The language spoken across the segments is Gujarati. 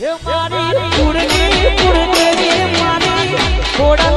મારી કુળની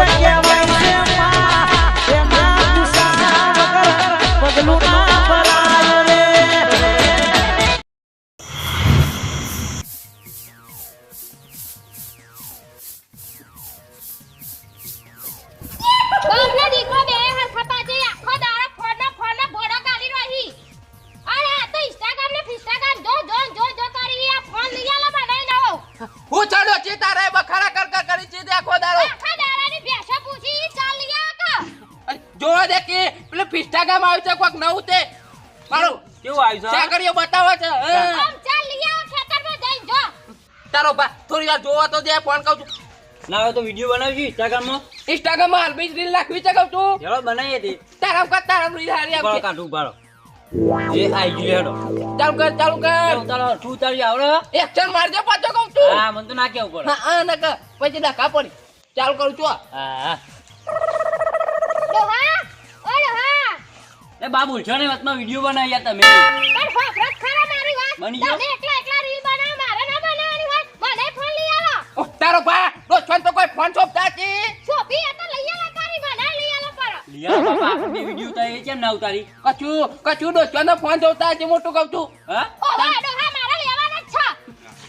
કેવું આવ્યું છે ચાકરીઓ બતાવો છે. આમ ચાલ લઈ આવો ખેતરમાં જઈને જો. તારો બા થોડી વાર જોવા તો દે ફોન કહું છું. ના તો વીડિયો બનાવશું ઇન્સ્ટાગ્રામમાં ઇન્સ્ટાગ્રામમાં હાલ બીજ રીલ નાખવી છે કહું છું. ચલો બનાવીએ તે. તારા કર તારા રીલ હારી આપ આવશે કાઢું બાળો જે આઈ ગયો હેડો. ચાલુ કર ચાલુ કર. ઉતારો શું ઉતારી આવડે. એક્શન મારજો પાછો કહું છું. હા મને તો ના કેવું પડે. હા હા કર. પછી ડખા પડી. ચાલુ કરું છું હા. હા. એ બા બોલશો ને વાતમાં વીડિયો બનાવ્યા તમે. પણ ફોફરત ખરા મારી વાત? બની ગયો? તમે એકલા એકલા રીલ બનાવ મારે ના બનાવવાની વાત? મને ફોન લઈ આલો ઓ, તારો બા રોજ તો કોઈ ફોન છોપ તાકી છોપી એ તો લઈ આલા તારી બનાવી લઈ આલો પર લિયા બાપા આપણે વિડિયો ઉતારી એ કેમ ના ઉતારી? કચું કચું દોસ્તો ફોન જોતા છે મોટું કહું છું. હા? ઓહો હા મારે લેવાનો જ છે.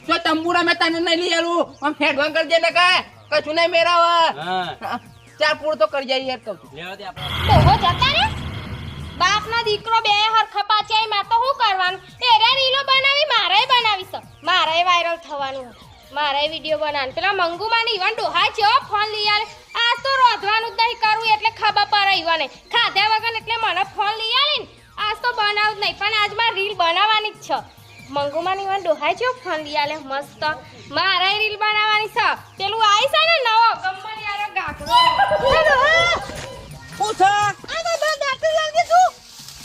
જો તંબુરા મે તને નહીં લઈ આલું આમ ફેડવાન કરજે ને કા કચુ નહીં મેરાવા. હા. ચાર પૂર તો કરી જાય યાર કહું છું લેવા દે આપણે. ડોહો જતા રે બાપના દીકરો બે હરખા પાછા માં તો શું કરવાનું? એરે રીલો બનાવી મારે બનાવી છે મારે વાયરલ થવાનું. મારે વીડિયો બનાવવાનું. પેલા મંગુમાં ઈવન ડોહા છે ફોન લઈ આવે આ તો રોધવાનું જ કરવું એટલે ખબર પાર નહીં ખાધા વગર એટલે મને ફોન લઈ આવે ને. આજ તો બનાવું જ નહીં, પણ આજ મારે રીલ બનાવવાની જ છે. મંગુમાં ઈવન ડોહા છે ફોન લઈ આવે મસ્ત. મારે રીલ બનાવવાની છે પેલું આવી છે ને નવો ગમ્મરિયાનો ગાગરો હું છે આ તો દો દાંતું લાગે તું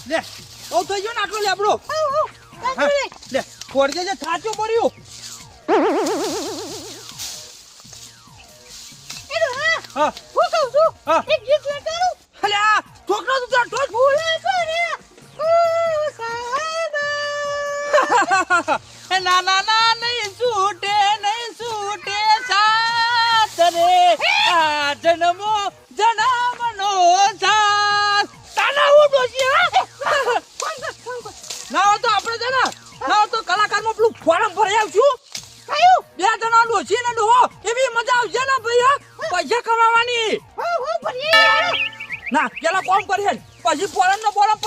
લે બહુ થઈ ગયો ને આટલો લેબડો હા, ખોરજે જે થાચું પડ્યું હા. હું. કહું છું એક ગીત લગાડું? અલે આ છોકરો તું તાર ટોચ ભૂલે સાહેબા. એ ના ના ના. કોમ કરીએ પછી પોરન ને બોલમ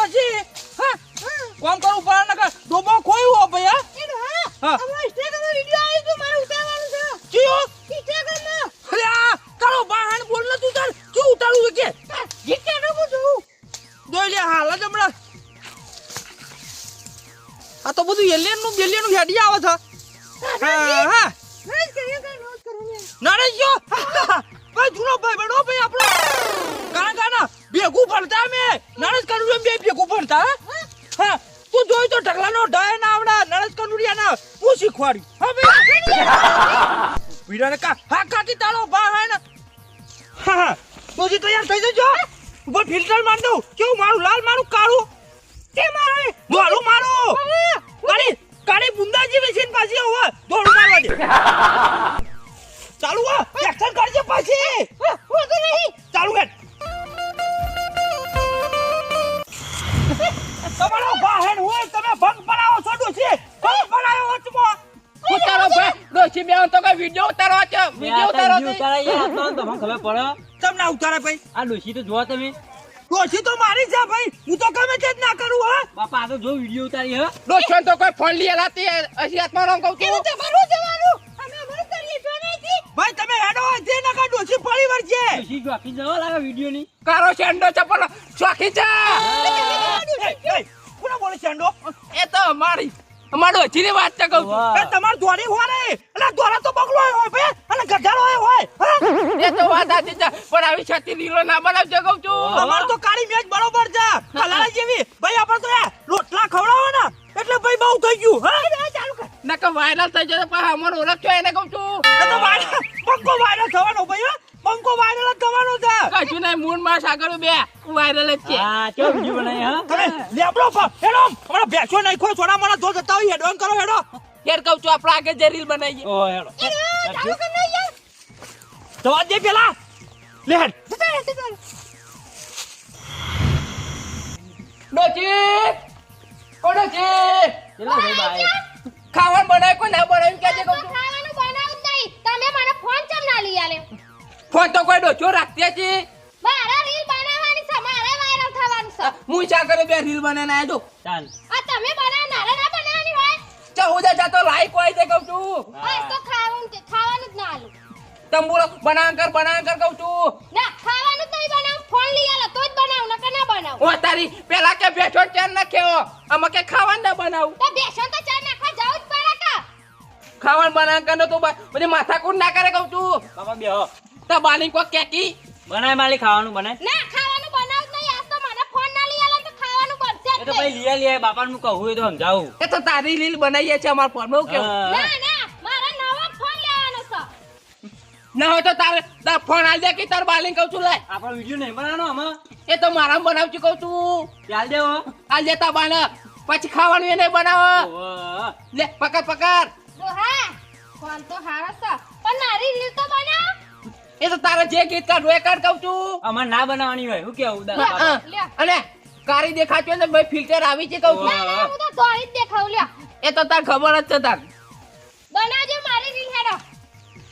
હું હા ભાઈ પીડાને કા હા કાકી તાળો બા હા ને? હા હા. તું તૈયાર થઈ જજો ઉપર ફિલ્ટર માર દઉં. કેવું મારું લાલ મારું કાળું? તે મારે. મારું મારું. કાળી કાળી બુંદાજી વેચીને પાછી હવે દોડું મારવા દે. ચાલુ હો. એક્શન કરજે પાછી. હું તો નહીં. ચાલુ કર. તમારો વાહન હોય તમે ભંગ બનાવો છો છે ભંગ બનાવો વચમાં. હું તારો ભાઈ ડોશી બે તો કઈ વીડિયો ઉતારો છે વીડિયો ઉતારો છે ઉતારાય યાર તો તમને ખબર પડે તમને ઉતારે ભાઈ આ ડોશી તો જોવા તમે ડોસી તો મારી છે ભાઈ હું તો ગમે તે જ ના કરું હા બાપા આ તો જો વીડિયો ઉતારી હે ડોશી તો કોઈ ફોન લઈ આલાતી હસી હાથમાં રંગ કહું છું તમારું જવાનું અમે અમારું કરીએ જો નહીં ભાઈ તમે હેડો પડી ડોશી જો જવા લાગે વીડિયો ની કારો શેંડો છે પણ શોખી છે એ, એ, બોલે ચાંડો એ તો અમારી અમારો હજીની વાત છે કહું છું. તમાર દોરી હોય ને અને દોરા તો બગલો હોય બે અને ગધાડો હોય હોય એ તો વાત આતી છે. પણ આવી છતી લીલો ના બનાવજો કહું છું. અમાર તો કાળી મેચ બરોબર છે. કલાળા જેવી. ભાઈ આપણે તો યાર રોટલા ખવડાવો ને એટલે ભાઈ બહુ થઈ ગયું હા? ચાલુ કર નકર વાયરલ થઈ જશે પણ અમારો ઓળખજો એને કહું છું. એ તો વાયરલ પક્કો વાયરલ ભાઈ વાયરલ જ થવાનો છે. કશું નહીં મૂળમાં સાગર બે. વાયરલ જ છે. હા કેવો વીડિયો બનાવી હા? તમે લેબડો પર હેડો હમણાં બેસો નાખો છોડા મને જો જતા હોય હેડવાન કરો હેડો. યાર કહું છું આપણે આગળ જે રીલ બનાવીએ. ઓ હેડો. એ ચાલુ કર નહીં યાર. જવા દે પેલા. લે હેડ. ડોચી. ઓ ડોચી. કેટલા ભાઈ બાય? ખાવાનું બનાય કોઈ ના બનાવ્યું? કે તો ખાવાનું બનાવું નહીં. તમે મને ફોન ચમ ના લઈ આલે? ફોન તો કોઈ ડોચો રાખતી હતી. મારા રીલ બનાવવાની છે મારે વાયરલ થવાનું છે. હું ચા કરે બે રીલ બનાવીને આવ્યો છું ચાલ. આ તમે બનાવનારે ના બનાવવાની હોય? ચૌદ જા તો લાઈક હોય તે કહું છું. બસ તો ખાવાનું કે ખાવાનું જ ના આલું. તંબુરો બનાવ કર બનાવ કર કહું છું. ના ખાવાનું તો બનાવ ફોન લઈ આલો તો જ બનાવું કે ના બનાવ. ઓ તારી પેલા કે બેઠો ચાર નાખ્યો આમાં કે ખાવાનું ના બનાવ. તો બેસન તો ચાર નાખવા જાવ જ પડે કા? ખાવાનું બનાવ કર તો બધી માથાકૂટ ના કરે કહું છું. બાબા બે હો તો બાલી કોઈ કેકી બનાય માલી ખાવાનું બનાય ના ખાવાનું બનાવ નહીં. આજ તો મને ફોન ના લઈ આલે તો ખાવાનું બનશે એ તો નહીં. ભાઈ લીયા લીયા બાપાને હું કહું એ તો સમજાવું. એ તો તારી લીલ બનાવીએ છે અમાર ફોનમાં હું કેવું? ના ના મારે નવો ફોન લેવાનો છે. ના હોય તો તારે તાર ફોન આલ દે કે તાર બાલી કહું છું લે આપણો વીડિયો નહીં બનાવવાનો આમાં? એ તો મારા બનાવ છું. કહું છું ચાલ દેવો આલ દે તા બાને. પછી ખાવાનું એને બનાવો. લે પકડ પકડ. ડોહા ફોન તો હારા છે. પણ મારી રીલ તો બનાવ. એ તો તારે જે ગીત કાઢવું એ કાઢ કઉ છું. અમારે ના બનાવવાની હોય હું કેવું. હા. અને કારી દેખાતી હોય ને ભાઈ ફિલ્ટર આવી છે કઉ છું. હું તો દોડી જ દેખાવ લ્યા. એ તો તાર ખબર જ છે તાર. બનાવજો મારી રીલ હેડો.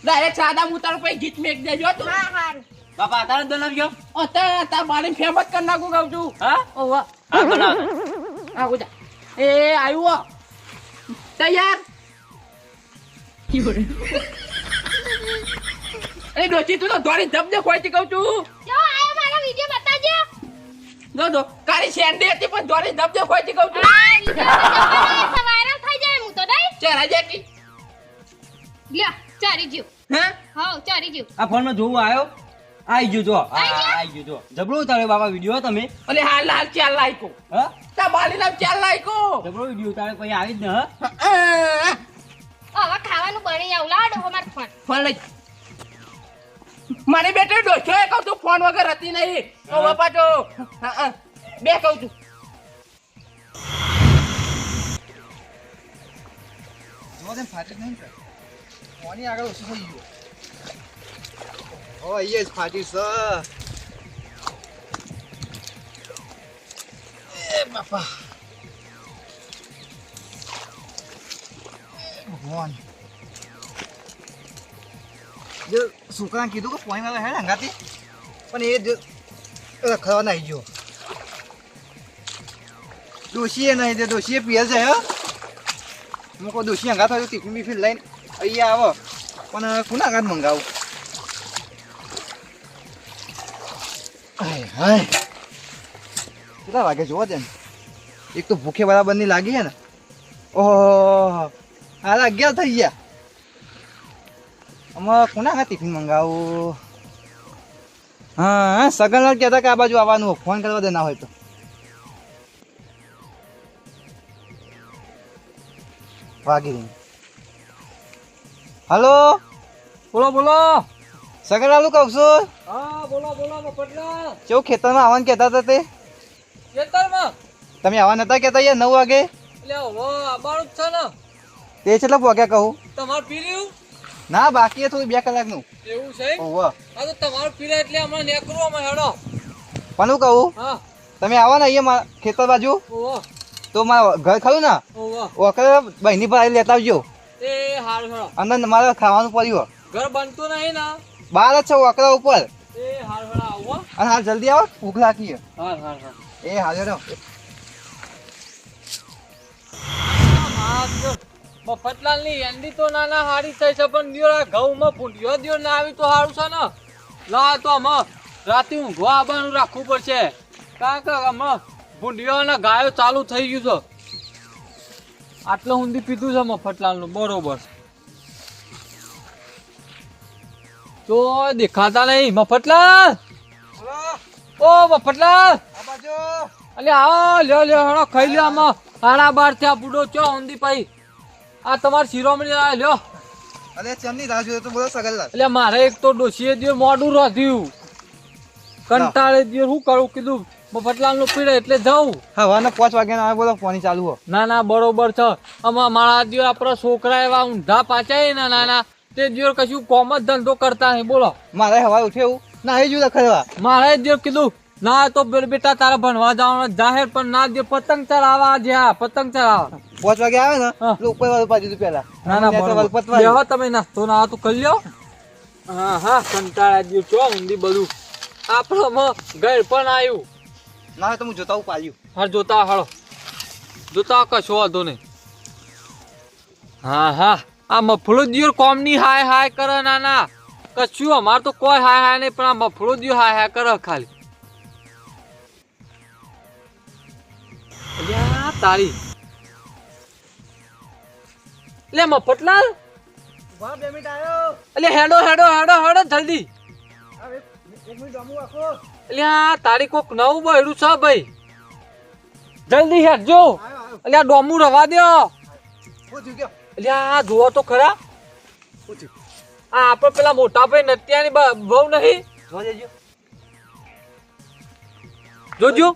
ડાયરેક્ટ સાદા હું તારું પછી ગીત મેક દેજો તું. હા હા બાપા અત્યારે જ બનાવજો? અત્યારે તાર બાળી ફેમસ કરી નાખું કઉ છું. હા? વાહ. હા બનાવ. આ ગુજા એ આવ્યો તૈયાર? એ ડોચી તું તો દોડી ધબ દે ખોઈ કહું છું. જો આયો મારો વિડિયો બતાજો જો જો કારી શેરડી હતી પણ ધોરી ધબ દે ખોઈ કહું છું. આ વિડિયો વાયરલ થઈ જાય હું તો નહીં. ચહેરા જેકી લ્યો ચારી જ્યો હા? હા ચારી જ્યો આ ફોનમાં જોવું આવ્યો આઈ ગયો જો. આઈ ગયો? જુ જો. જબરો ઉતાર્યો બાપા વિડિયો તમે. અને હાલ હાલ ચાલ લાઈકો હા? તા બાલી નામ ચાલ લાઈકો જબરો વિડિયો ઉતારે પછી આવી જ ન હ? હવે ખાવાનું બની આવું લાડો અમાર ફોન. ફોન લઈ. મારી બેટે ડોસો એ કહું છું, ફોન વગર હતી નહીં. તો બાપા, જો. બે કહું છું. જોવા ફાટી નહીં ને કોની આગળ ઓછું થઈ જ ફાટી છે. એ બાપા. ભગવાન. જો છોકરાને કીધું કે પોઈન્ટ વાળા હે હંગાતી પણ એ જ રખડવા નાઈ ગયો. ડોશીએ નહીં તે ડોશીએ પીએ છે, હે? હું કોઈ દોષી અંગા થયો ટિફિન બિફિન લઈને અહીંયા આવો. પણ કોના આગળ મંગાવું? હાય હાય. કેટલા વાગે જોવો છે એક તો ભૂખે બરાબરની લાગી છે ને. ઓહો, હાલ અગિયાર થઈ ગયા. આમાં કોના આગળ ટિફિન મંગાવું? હા સગનલાલ કહેતા કે આ બાજુ આવવાનું હોય. ફોન કરવા દે ના હોય તો. વાગી હલો? બોલો બોલો. સગનલાલ કહું છું? હા બોલો બોલો મફતલાલ કેવું ખેતરમાં આવવાનું કહેતા હતા તે? ખેતરમાં? તમે આવવા નતા કહેતા યાર નવ વાગે? એટલે છે ને. તે કેટલા વાગ્યા કહું? તમારે પી ના બાકી થોડું બે કલાકનું. એવું છે ઓહો. આ તો તમારું પીરા એટલે અમારે નેકરું અમે હેડો. પણ હું કહું? હા. તમે આવો ને અહીંયા ખેતર બાજુ. ઓહો. તો મારા ઘર ખરું ને? ઓહો. વખતે બહેની પર લેતા આવજો. એ હારું હેડો. અંદર મારે ખાવાનું પડ્યું. ઘર બનતું નહીં ને? બહાર જ છે વકરા ઉપર. એ હારું હેડો આવો અને હાલ જલ્દી આવો ભૂખ લાગી. હાર એ હાલ હેડો. મફતલાલની એન્ડી તો નાના હારી થઈ છે પણ દિયો ઘઉંમાં ભૂંડિયો દિયો ના આવી તો સારું છે ને? લા તો અમે રાતે ઊંઘવા આવવાનું રાખવું પડશે. કારણ કે અમે ભૂંડિયો અને ગાયો ચાલુ થઈ ગયું છે. આટલું ઊંધી પીધું છે મફતલાલનું બરોબર. તો દેખાતા નહીં મફતલાલ ઓ મફતલાલ અલે આવો લ્યો લ્યો હણો ખાઈ લ્યો આમાં. સાડા બાર થયા બુડો ચો ઊંધી પાઈ. આ તમારે શિરોમણી આ લ્યો. અરે ચમની રાહ જોયો તો બોલો સગલ એટલે મારે એક તો ડોસીએ દિયો મોડું રાધ્યું. કંટાળે દિયો શું કરું કીધું મફતલાલનું પીડે એટલે જવું હવાના પાંચ વાગે ના બોલો ફોન ચાલુ હો. ના ના બરોબર છે. આમાં મારા દિવસ આપણા છોકરા એવા ઊંધા પાચાય ના નાના તે દિવસ કશું કોમ જ ધંધો કરતા નહીં બોલો. મારે હવા ઉઠે એવું. ના એ જુદા ખરવા મારે જ દિવસ કીધું ના તો બે- બેટા તારા ભણવા જવાનું જાહેર પણ ના દે પતંગ ચડાવવા જ્યાં પતંગ ચડાવવા. પાંચ વાગે આવે ને ઉપર વાળું પાડી દીધું પેલા. ના ના બરોબર. વલપત તમે નાસ્તો ના તો કરી લ્યો. હા હા કંટાળા ગયું છો ઊંધી બધું. આપણો ઘર પણ આવ્યું. ના તો હું જોતા હું પાડ્યું હા જોતા હાળો જોતા કશો વાંધો નહીં. હા હા આ મફળો દિયો કોમની હાય હાય કરે ના ના. કશું અમાર તો કોઈ હાય હાય નહીં પણ આ મફળો દિયો હાય હાય કરે ખાલી. તારી. લે મફતલાલ વાહ બે મિનિટ આવ્યો એટલે હેડો હેડો હેડો હેડો જલ્દી. હવે એક મિનિટ અમુ આખો. એટલે આ તારી કોક નવું બહેડું છે ભાઈ. જલ્દી હેડજો. એટલે આ ડોમું રવા ગયો. એટલે આ જોવો તો ખરા. આ આપણે પેલા મોટા ભાઈ નત્યાની બહુ નહીં? જોવા દેજો. જોજો.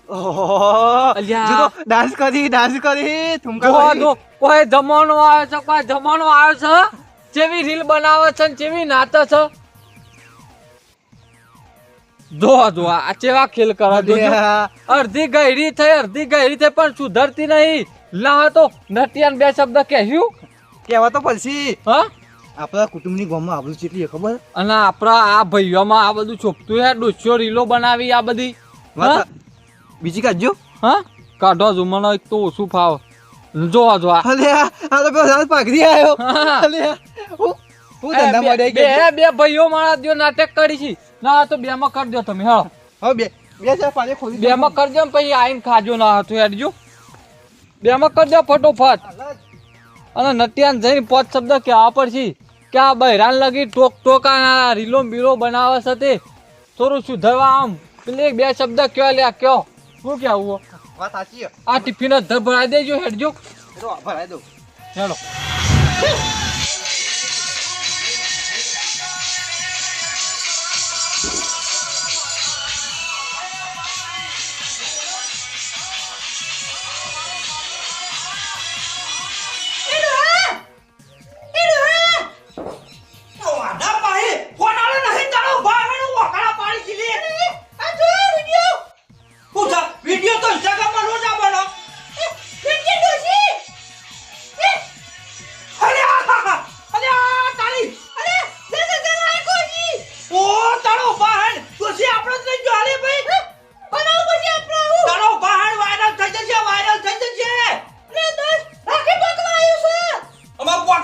અલ્યા. જો ડાન્સ કરી ડાન્સ કરી. ઠુમકા જો કરી કોઈ જમાનો આવે છે કોઈ જમાનો આવે છે જેવી રીલ બનાવે છે ને જેવી નાતે છે. જોવા જોવા આ ચેવા ખેલ કરા જોજો. અડધી ગયરી થઈ અડધી ગહેરી થઈ પણ સુધરતી નહીં. ના તો નટિયાન બે શબ્દ કહ્યું કેવા તો પછી હા. આપણા કુટુંબની ગામમાં આબરૂ કેટલી ખબર? અને આપણા આ ભાઈઓમાં આ બધું છોપતું હે ડોસ્યો રીલો બનાવી આ બધી. બીજી કાઢજો. હા? કાઢો જો મને એક તો ઓછું ફાવ. જોવા જોવા. અલે આ તો પેલો પાઘડી આવ્યો અલે હું ધંધા બે મળે બે- બે ભાઈઓ મારા દ્યો નાટક કરી છે. ના તો બે માં કરજો તમે હા હવે બે બે ચાર પાણી ખોલી બે માં કરજો ને પછી આઈને ખાજો ના હતું હેડજો. બે માં કરજો ફટોફટ. અને નટિયાન જઈને પોત શબ્દ કહેવા પડશે કે આ બહેરાન લગી ટોક ટોકા આ રીલો બીલો બનાવે છે તે. થોડું સુધરવા આમ પેલી બે શબ્દ કયો લ્યા કયો. શું કહેવું વાત સાચી. આ ટિફિન જ ભરાઈ દેજો હેડજો. ભરાઈ દઉં. હેડો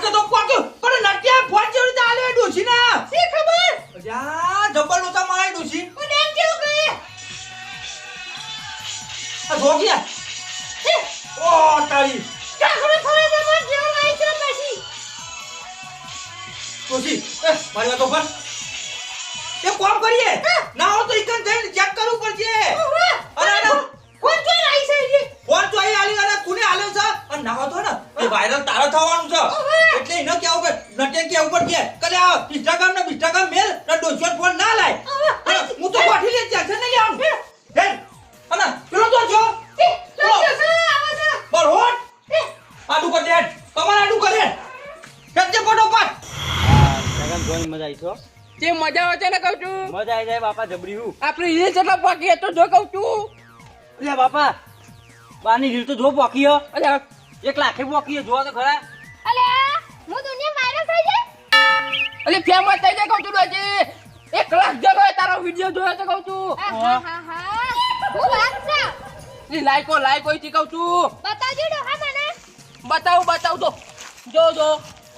છે તો પોકે પણ નટિયા ફોન જેવી આલે ડોસી ના. સી ખબર? જા જબ્બર નો લોતા મારે ડોસી પણ એમ કેવું કહે? આ જો ઓ તારી. કાકડે ફરે તો મત જેવું આવી છે પછી. ડોસી એ મારી વાત ઉપર. એ કોમ કરીએ? ના હો તો ઇકન જઈને ચેક કરવું પડશે. અરે અરે. કોણ તો આવી છે ફોન તો અહીં આલી? અને કોને આલ્યો છે? અને ના તો ને. એ વાયરલ તારો થવાનું છે. એટલે એને કેવું કે નટે કેવું કે કલે આ ઇન્સ્ટાગ્રામ ને ઇન્સ્ટાગ્રામ મેલ ને ડોશિયો ફોન ના લાય. અરે, હું તો પાઠી લે ટેન્શન નહીં આમ હે અને પેલો તો જો હોટ આડું કર દે તમારે આડું કરે કેજે ફટોફટ. જગન જોઈ મજા આવી છો તે મજા આવે છે ને કહું છું. મજા આવી જાય બાપા જબરી હું. આપણે એ જેટલા પાકી તો જો કહું છું. લે બાપા બાની રીલ તો જો પોકી હો. અલ્યા. એક લાખે પાકી હો જોવા તો ખરા. અલે ફેમસ થઈ જાય કહું છું હજી એક લાખ જણો તારો વિડિયો જોયો તો કહું છું. હા હા હા હું. વાત છે? એ લાઈકો લાઈકો થી કહું છું. બતાવજો ડોહા મને. બતાવું બતાવું તો જો જો.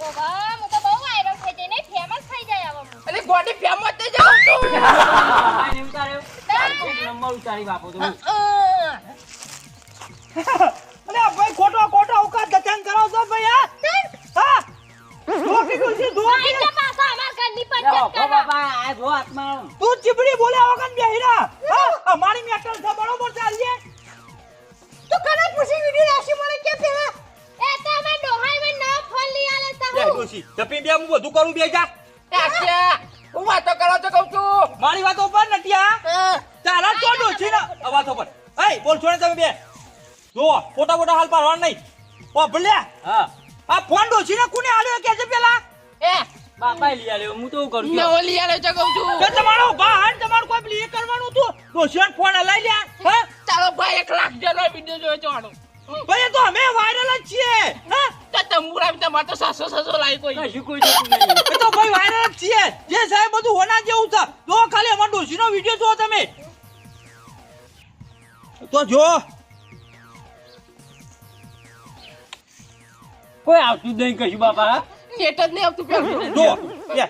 ઓવા હું તો બહુ વાયરલ થઈ જઈને ફેમસ થઈ જાય હવે અલે ગોડી ફેમસ થઈ જાય કહું છું. ઉતાર્યો એક નંબર ઉતારી બાપો તો હું. ભાઈ ખોટો ખોટો અવકાશ દચાન કરો છો ભાઈ હા? હા. ધોકી ડોસી ધોકી અમાર પંચાયત હો, કરવા આ જો હાથમાં. તું ચીબડી બોલ્યા વગર બેહીરા હા અમારી મેટલ છે બરોબર ચાલીએ તું કને પૂછી વિડિયો રાશી મને કે પેલા? એ તો અમે ડોહાઈ માં ના ફોન લઈ આલે તા હું. ડોસી જપી બે હું બધું કરું બે જા. એ હું વાતો કરો તો કહું છું. મારી વાતો પર નટિયા તારા તો ડોસી ના વાતો પર એ બોલ છો ને તમે બે. જો ફોટા ફોટા હાલ પાડવા નહીં. ઓ ભલ્યા હા. આ ફોન ડોસીને કોને આલ્યો કે છે પેલા. એ બાપા લઈ આલ્યો. હું તો કરું છું. નવો લઈ આવ્યો છે કહું છું. કે તમારો ભાઈ તમારું કોઈ પેલી કરવાનું હતું? ડોસીને ફોન લઈ લ્યા. હા? ચાલો ભાઈ એક લાખ જણો વીડિયો જોયો જવાનો ભાઈ તો અમે વાયરલ જ છીએ. હા? તો તંબુરા બી તમારે તો સાસો સાસો લાવી કોઈ કશું કોઈ જતું નહીં. તો ભાઈ વાયરલ જ છીએ. જે સાહેબ બધું હોના જેવું છે. જો ખાલી અમાર ડોસીનો વિડિયો જો તમે. તો જો. કોઈ આવતું જ નહીં કશું બાપા? નેટ જ નહીં આવતું પેલું જો લે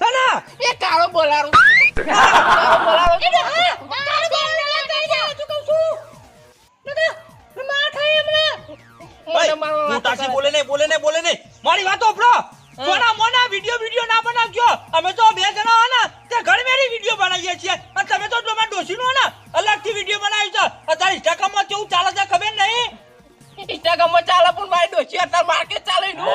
સના એ કાળો બોલારો. કાળો બોલારો. એ ડોહા, તારું ઘર ના તું કહું છું. નકર માર ખાય હમણાં. હું તાસી બોલે નહીં બોલે નહીં બોલે નહીં. મારી વાત ઓપડો સોના મોના વિડિયો વિડિયો ના બનાવજો. અમે તો બે જણા હે ને તે વિડિયો બનાવીએ છીએ. અને તમે તો તમારા ડોસીનો ને અલગથી વિડિયો બનાવી છે. અત્યારે ઇન્સ્ટાગ્રામમાં કેવું ચાલે છે ખબર નહીં? ઇન્સ્ટાગ્રામમાં ચાલે પણ મારી ડોશી અત્યારે માર્કેટ ચાલે નું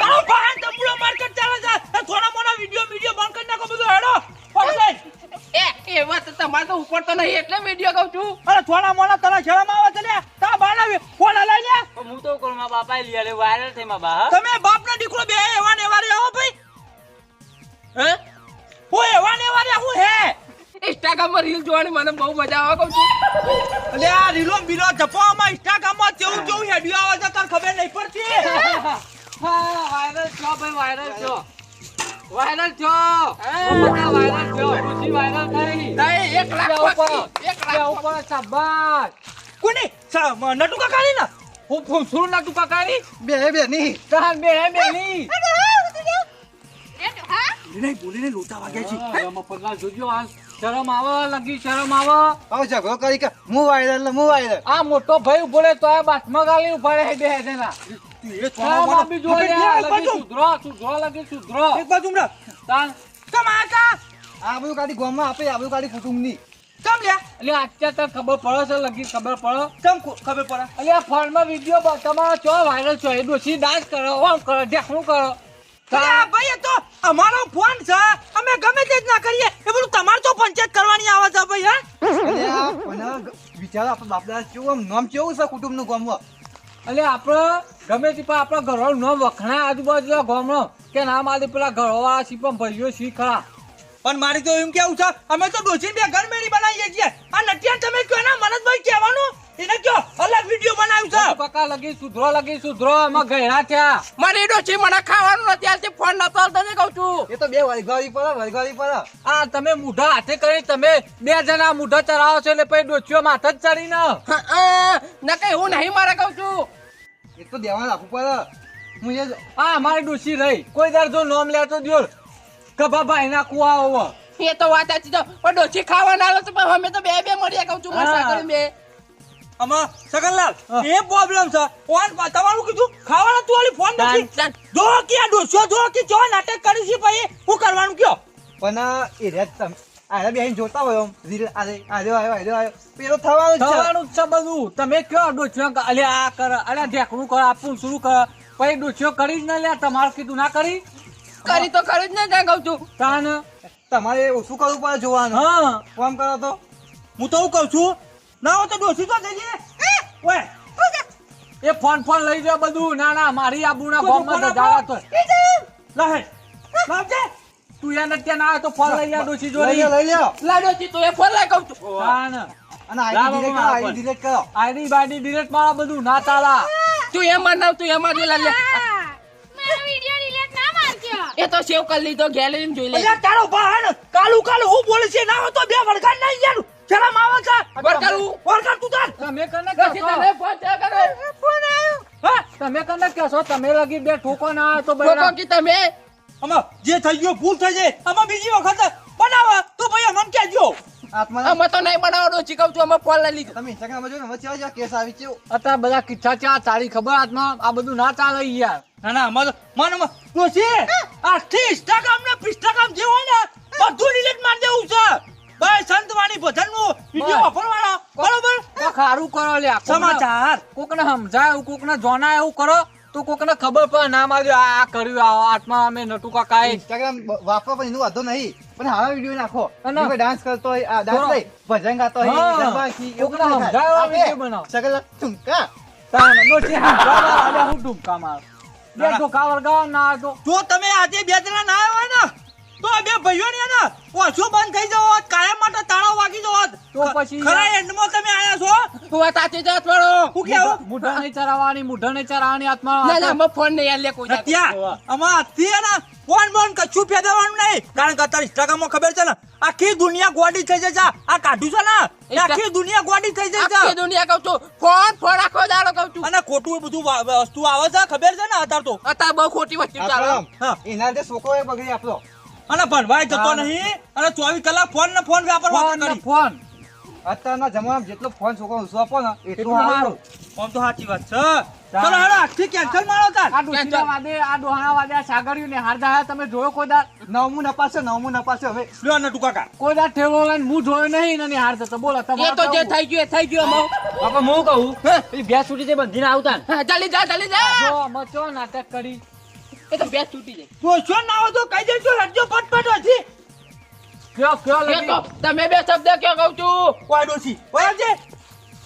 તારો ભાઈ તંબુરો માર્કેટ ચાલે છે. એ થોડા મોના વિડિયો વિડિયો બંધ કરી નાખો બધું હેડો. એ એવા તો તમારે તો ઉપર તો નહીં એટલે વીડિયો કહું છું. અરે થોડા મોડા તને શરમ આવે છે તા બનાવી ફોન લઈ લે. પણ હું તો કરું મારા બાપા લઈ આલ્યો વાયરલ થઈ મારા બા હા? તમે બાપનો દીકરો બે એવા ને એવા રે આવો ભાઈ? હે? હું એવા ને એવા રે હું હે? ઇન્સ્ટાગ્રામમાં રીલ જોવાની મને બહુ મજા આવે કહું છું. એટલે આ રીલો બીલો જપવામાં ઇન્સ્ટાગ્રામમાં કેવું કેવું હેડિયો આવે છે તને ખબર નહીં પડતી. વાયરલ છો ભાઈ વાયરલ છો વાયરલ છો વાયરલ છો ખુશી વાયરલ થઈ. નહીં એક લાખ ઉપર એક લાખ ઉપર શાબાશ. કોની? નટુ કાકાની ને? હું ફૂંસરું ના તું કાકાની? બે બે ની બે હે બેની એ ડોહા, નહીં બોલી ને લોચા વાગે છે. આમાં જોજો આ શરમ આવે લગી શરમ આવે. હવે ઝઘડો કરી કે હું વાયરલ હું વાયરલ. આ મોટો ભાઈ ઊભો રે તો આ બાથમાં ગાલી ઊભા રહે બે હેડેના એ શરમ આપી જો લગી સુધરો સુધરો લગી સુધરો. એક બાજુ મરા તાન. કેમ આ આ બધું કાઢી ગામમાં આપે આ બધું કાઢી કુટુંબની. કેમ લે એટલે અત્યારે તને ખબર પડે છે લગી ખબર પડે. કેમ ખબર પડે? એટલે આ ફોનમાં વીડિયો તમારો ચો વાયરલ છો? એ ડોસી ડાન્સ કરો ઓમ કરો ઢેકણું કરો? અરે ભાઈ તો અમારો ફોન છે. અમે ગમે તે જ ના કરીએ. એ બધું તમારે તો પંચાયત કરવાની આવે છે ભાઈ, હા? વિચારો આપણે બાપ દાદા કેવું આમ, નામ કેવું છે કુટુંબનું ગામમાં એટલે આપણે, ગમે તે પણ આપણા ઘરવાળું નામ વખણાય આજુબાજુ ગામનો. કે નામ આદિ પેલા ઘરવાળા પણ ભાઈઓ સી ખરા? પણ મારી તો એમ કેવું છે અમે તો ડોસી બે ઘર મેળી બનાવીએ છીએ. આ નટિયા તમે કયો ના મનસભાઈ કહેવાનું? એને કયો અલગ વીડિયો બનાવ્યું છે? પકા લગી સુધરો લગી સુધરો આમાં ગયડા થયા. મારી ડોસી મને ખાવાનું નથી આલતી ફોન નતો આલતો ને કહું છું. એ તો બે વળગાડી પર વળગાડી પર આ તમે મુઢા હાથે કરી તમે બે જણા મુઢા ચરાવો છો એટલે પછી ડોસીઓ માથે જ ચડી ને ન કઈ હું નહીં મારે કહું છું. એ તો દેવા રાખવું પડે. હું એ આ મારી ડોસી રહી. કોઈ દર જો નોમ લેતો દ્યો. કભા ભાઈ ના કુવા હોવ એ તો વાત સાચી તો પણ ડોશી ખાવા ના તો પણ અમે તો બે બે મળ્યા કહું છું મારા. સાગર બે. આમાં સગનલાલ એ પ્રોબ્લેમ છે. ફોન તમારું કીધું ખાવાના તું ઓલી ફોન નથી? જો કે આ ડોસ્યો જો કે જો નાટક કરી છે ભાઈ હું કરવાનું કયો? પણ એ રેત તમ આરે બેહીને જોતા હોય ઓમ ધીરે આરે આરે આયો આયો આયો. પેલો થવાનું છે. થવાનું છે બધું. તમે કયો ડોસ્યો અલે આ કર અલે ઢેકણું કર આપું શરૂ કર. પછી ડોસ્યો કરી જ ન લે તમારું કીધું ના કરી? કરી તો ખરું જ ને ત્યાં કહું છું. તાન તમારે ઓછું કરવું પડે જોવાનું? હા. કોમ કરો તો? હું તો કઉ કહું છું ના હોય તો ડોસી તો થઈ જાય ઓય એ ફોન ફોન લઈ જાય બધું. ના ના મારી આબુના બધું ગોમમાં ફોન? ધજાવા આપો. તો લહે લાવજે. તું એને ત્યાં ના આવે તો ફોન લઈ જા ડોસી લઈ લ્યો લઈ લ્યો. લા ડોશી તું એ ફોન લઈ કહું છું. તાન અને આઈડી ડિલીટ કરો આઈડી બાઈડી ડિલીટ મારા બધું. ના તાલા તું એમાં ના તું એમાં દે લે. મારા વિડિયો. એ તો સેવ કરી લીધો ગેલેરી જોઈ લે. યાર તારો ભાઈ કાલુ કાલુ હું બોલે છે ના તો બે વળગાડ નહીં યાર શરમ આવે છે વળગાડું. વળગાડ તું તાર. તમે કને કે તને ફોન કરો. હા તમે કને છો તમે લગી બે ઠોકો ના તો લોકો ઠોકો કે તમે? અમા જે થઈ ગયો ભૂલ થઈ જાય અમા બીજી વખત અમે તો નહીં બનાવો ડોશી છું અમે ફોન લઈ લીધો. તમે ઇન્સ્ટાગ્રામ જો ને હવે કેવા કેસ આવી છે અત્યારે બધા કિસ્સા છે આ તારી ખબર હાથમાં આ બધું ના ચાલે યાર. ના ના અમારે મને ડોસી આથી ઇન્સ્ટાગ્રામ ને ઇન્સ્ટાગ્રામ જે હોય ને બધું ડિલીટ મારી દેવું છે. ભાઈ સંતવાણી ભજનનું વીડિયો બસ. બરોબર? તો ખારું કરો લે સમાચાર. કોકને સમજાય કોકને જોના એવું કરો. તો કોકને ખબર પડે નામ માર્યું આ કર્યું આ આત્મા અમે નટુ કાકા ઇન્સ્ટાગ્રામ વાપરો પણ એનું વાંધો નહીં પણ હારો વીડિયો નાખો કોઈ ડાન્સ કરતો હોય આ ડાન્સ નહીં ભજન ગાતો હોય હા. ગરબા કી, એવું કોકને ના આપણે વીડિયો બનાવો. સગલા ઠુમકા. તાને નો છે હું ટૂંકા માર. બે ટૂંકા વળગાવો ના તો. જો તમે આજે બે જણા ના હોય ને તો બે ભાઈઓ ને ને ઓછો બંધ થઈ જાવ કાયમ માટે તાળો વાગી જાવ તો પછી ખરા એન્ડમાં તમે આયા છો? તું આ સાચી છે થોડો હું કેવું મૂઢા નહીં ચરાવવાની મૂઢા નહીં ચરાવવાની ના ના હાથમાં અમે ફોન નહીં યાર લે કોઈ. ત્યાં આમાં આજથી હે ને ફોન બોન કશું ફેરવવાનું નહીં. કારણ કે અત્યારે ઇન્સ્ટાગ્રામમાં ખબર છે ને આખી દુનિયા ગોડી થઈ જશે. આ કાઢું છે ને. આખી દુનિયા ગોડી થઈ જશે. આખી દુનિયા કહું છું. ફોન ફોન આખો દાડો કહું છું. અને ખોટું બધું વસ્તુ આવે છે ખબર છે ને અત્યારે તો? અત્યારે બહુ ખોટી વસ્તુ ચાલે. એના લીધે છોકરો બગડી આપણો અને ભણવાય જતો નહીં. અને ચોવીસ કલાક ફોન ને ફોન વાપરવા ફોન કરી. ફોન. અત્યારના જમાનામાં જેટલો ફોન છોકરો ઊંચો આપો ને એટલું સારું. સારું. તો સાચી વાત છે. ચલો હેડો આજથી કેન્સલ મારો તાર. આ ડોશીના વાદે આ ડોહાના વાદે આ સાગરિયું ને હાર દાયા તમે જોયો કોઈ દાડ નવમું નપાસે નવમું નપાસે હવે. લ્યો ને ટુકાકા કોઈ દાડ ઠેવો ને હું જોયો નહીં ને હાર જતો. બોલો એ તો જે થઈ ગયું એ થઈ ગયું અમારું. બાપા હું? કહું ભેંસ છૂટી જાય બંધીને આવતા ચાલી જા ચાલી જા. જો મચો નાટક કરી. એ તો બે તૂટી જાય. જોશો ના હોય તો કહી દેજો રજો પટપટ હજી. કયો કયો લગી? તમે બે શબ્દ કયો કહું છું? કોઈ ડોસી ઓય જે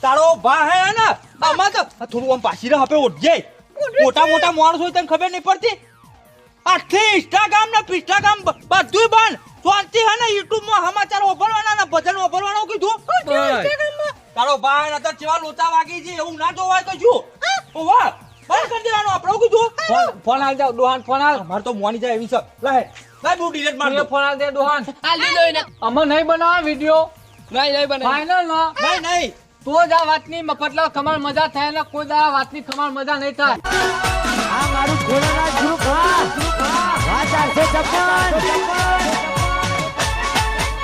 તારો ભા હે ને આમાં તો થોડું આમ પાછી રહે આપણે ઓઢ મોટા મોટા માણસ હોય તને ખબર નહીં પડતી. આખી ઇન્સ્ટાગ્રામ ને પિસ્ટાગ્રામ બધું બંધ. શાંતિ હે ને યુટ્યુબમાં સમાચાર ઓભરવાના ને ભજન વાપરવાનું કીધું? તારો ભાઈ હે ને અત્યારે ચેવા લોચા વાગી છે એવું ના જોવાય શું? ઓવા બંધ કરી દેવાનો આપણો કીધું ફોન ફોન આલ જાવ દોહાન ફોન આલ. અમારે તો મોની જાય એવી છે. લે. લે બહુ ડિલેટ માર દે. ફોન આલ દે દોહાન આ લીધો એને અમે નહીં બનાવા વીડિયો નહીં નહીં બને. ફાઇનલ નો. નહીં નહીં. તો જ આ વાતની મફતલાલ ખમણ મજા થાય ને કોઈ દાડા વાતની ખમાર મજા નહીં થાય. આ મારું ખોરાના ગ્રુપ હા વાત ચાલશે છપ્પન